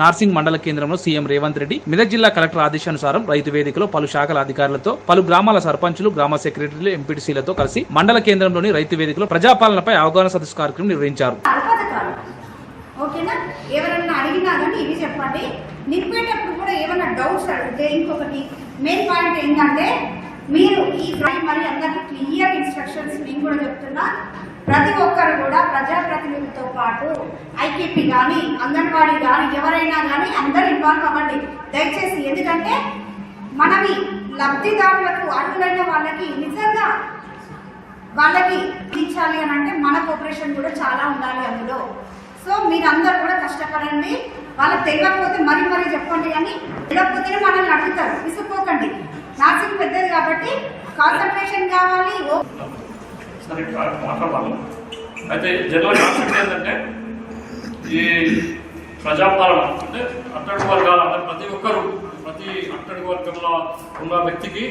నార్సింగ్ మండల కేంద్రంలో సీఎం రేవంత్ రెడ్డి మెదక్ జిల్లా కలెక్టర్ ఆదేశానుసారం రైతు వేదికలో పలు శాఖల అధికారులతో పలు గ్రామాల సర్పంచులు గ్రామ సెక్రటరీలు ఎంపీటీసీలతో కలిసి మండల కేంద్రంలోని రైతు వేదికలో ప్రజాపాలనపై అవగాహన సదస్సు కార్యక్రమం నిర్వహించారు. ఓకేనా? ఎవరన్నా అడిగినా కానీ ఇవి చెప్పండి. నింపేటప్పుడు కూడా ఏమైనా డౌట్స్ అడిగితే ఇంకొకటి మెయిన్ పాయింట్ ఏంటంటే మీరు ఈ మరి అందరికీ క్లియర్ ఇన్స్ట్రక్షన్స్ నేను కూడా చెప్తున్నా. ప్రతి ఒక్కరు తో పాటు ఐకేపీ కానీ అంగన్వాడీ కానీ ఎవరైనా కానీ అందరూ ఇన్వాల్వ్ అవ్వండి. దయచేసి ఎందుకంటే మనవి లబ్ధిదారులకు అర్హులైన వాళ్ళకి నిజంగా వాళ్ళకి తీర్చాలి అని అంటే మన కోఆపరేషన్ కూడా చాలా ఉండాలి అందులో. సో మీరందరూ కూడా కష్టపడండి. వాళ్ళకి తెలియకపోతే మరీ మరీ చెప్పండి కానీ తెలియకపోతేనే మనల్ని అడుగుతారు. విసుక్కోకండి. నాసిక్ పెద్దది కాబట్టి కాన్సన్ట్రేషన్ కావాలి. ఓ సరే అయితే జనరల్ కాన్సెప్ట్ ఏంటంటే ఈ ప్రజాపాలన అంటే అట్టడుగు వర్గాల అంటే ప్రతి ఒక్కరు ప్రతి అట్టడుగు వర్గంలో ఉన్న వ్యక్తికి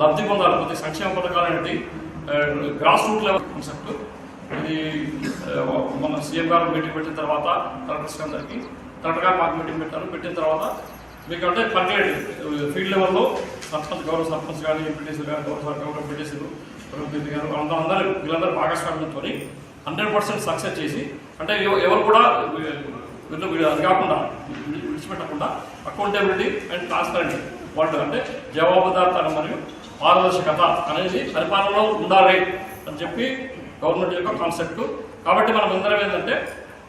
లబ్ధి పొందాలి. ప్రతి సంక్షేమ పథకాలు అనేది గ్రాస్ రూట్ లెవెల్ కాన్సెప్ట్ ఇది మన సీఎం గారు మీటింగ్ పెట్టిన తర్వాత కలెక్టర్స్ అందరికి కలెక్టర్ గారు మాకు మీటింగ్ పెట్టారు. పెట్టిన తర్వాత మీకు అంటే పర్లేదు ఫీల్డ్ లెవెల్లో సర్పంచ్ గౌరవ సర్పంచ్ కానీ ఎంపీటీసీలు కానీ గౌరవ గౌరవ ఎంపీటీసీలు ప్రతినిధి గారు అందరూ వీళ్ళందరూ భాగస్వామ్యంతో హండ్రెడ్ పర్సెంట్ సక్సెస్ చేసి అంటే ఎవరు కూడా అది కాకుండా విడిచిపెట్టకుండా అకౌంటబిలిటీ అండ్ ట్రాన్స్పరెంట్ వాళ్ళు అంటే జవాబుదారితనం మరియు పారదర్శకత అనేది పరిపాలనలో ఉండాలి అని చెప్పి గవర్నమెంట్ యొక్క కాన్సెప్ట్. కాబట్టి మనం అందరం ఏంటంటే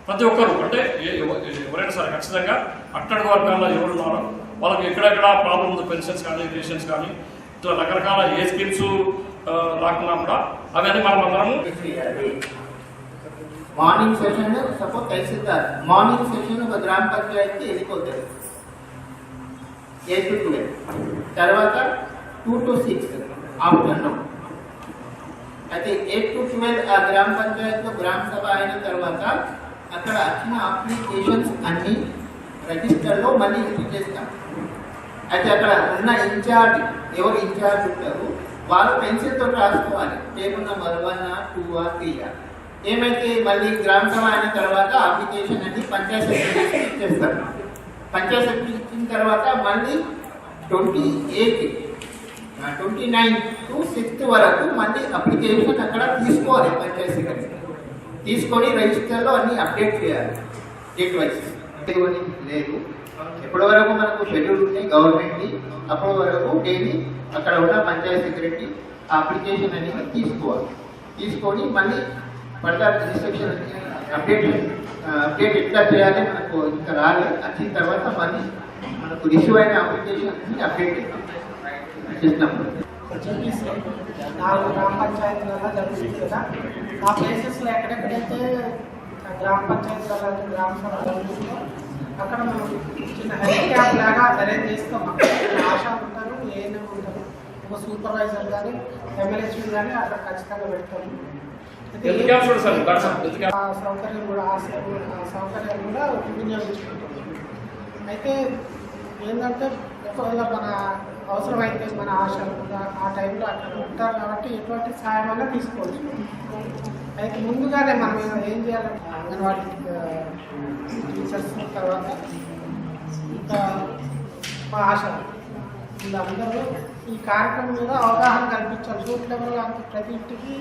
ప్రతి ఒక్కరు అంటే ఏ- ఎవరైనా సరే ఖచ్చితంగా అట్టడి వర్గాల్లో ఎవరు ఉన్నారో వాళ్ళకి ఎక్కడెక్కడ ప్రాబ్లం ఉంది పెన్షన్స్ కానీ రేషన్స్ కానీ ఇట్లా రకరకాల ఏ స్కీమ్స్ రాకున్నా కూడా అవన్నీ మనం అందరం morning session suppose tahsildar morning session ఒక గ్రామ పంచాయతీకి వెళ్ళిపోతారు ఎయిట్ టు ట్వెల్వ్ తర్వాత టూ టు సిక్స్ ఆఫ్టర్నూన్. అయితే ఎయిట్ టు ట్వెల్వ్ ఆ గ్రామ పంచాయతీలో గ్రామ సభ అయిన తర్వాత అక్కడ వచ్చిన అప్లికేషన్స్ అన్ని రిజిస్టర్లో మళ్ళీ ఎంట్రీ చేస్తాం. అయితే అక్కడ ఉన్న ఇన్ఛార్జ్ ఎవరు ఇన్ఛార్జ్ ఉంటారు వాళ్ళు పెన్సిల్తో రాసుకోవాలి. Table number one two three ఏమైతే మళ్ళీ గ్రామ సభ అయిన తర్వాత అప్లికేషన్ అనేది పంచాయత్ సెక్రటరీకి ఇచ్చేస్తారు. పంచాయత్ సెక్రటరీ ఇచ్చిన తర్వాత మళ్ళీ twenty eight twenty nine to sixth వరకు మళ్ళీ అప్లికేషన్ అక్కడ తీసుకోవాలి పంచాయత్ సెక్రటరీ తీసుకొని రిజిస్టర్లో అన్ని అప్డేట్ చేయాలి. డేట్ వైజ్ లేదు. ఎప్పటి వరకు మనకు షెడ్యూల్ ఉంది గవర్నమెంట్ది. అప్పటి వరకు డైలీ అక్కడ ఉన్న పంచాయత్ సెక్రటరీ ఆ అప్లికేషన్ అనేది తీసుకోవాలి. తీసుకొని మళ్ళీ ఫర్దర్ ఇన్స్ట్రక్షన్ అప్డేట్ అప్డేట్ ఎట్లా చేయాలి మనకు ఇంకా రాలేదు. వచ్చిన తర్వాత మళ్ళీ మనకు ఇష్యూ అయిన అప్లికేషన్ అప్డేట్ చేసినప్పుడు నాలుగు గ్రామ పంచాయతీలలో జరుగుతుంది కదా. ఆ ప్లేసెస్లో ఎక్కడెక్కడైతే గ్రామ పంచాయతీలలో గ్రామ సభ జరుగుతుందో అక్కడ మనం చిన్న హెల్త్ క్యాంప్ లాగా అరేంజ్ చేస్తాం. ఆశా ఉంటారు ఏఎన్ఎం ఉంటారు. ఒక సూపర్వైజర్ కానీ ఎమ్మెల్యేస్ కానీ అక్కడ ఖచ్చితంగా పెడతాము. హెల్త్ క్యాంప్స్ కూడా సార్ హెల్త్ క్యాంప్ ఆ సౌకర్యం కూడా ఆ సౌకర్యాలు కూడా వినియోగించుకుంటున్నాం అయితే ఏంటంటే ఒకవేళ మన అవసరమైతే మన ఆశలు కూడా ఆ టైంలో అక్కడ ఉంటారు కాబట్టి ఎటువంటి సహాయం అయినా తీసుకోవచ్చు. అయితే ముందుగానే మనం ఏం చేయాలంటే అంగన్వాడీ టీచర్స్ తర్వాత ఇంకా మా ఆశ వీళ్ళందరూ ఈ కార్యక్రమం మీద అవగాహన కల్పించాలి. రూట్ లెవెల్ ప్రతి ఇంటికి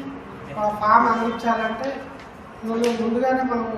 ఫామ్ అందించాలంటే నువ్వు ముందుగానే మనం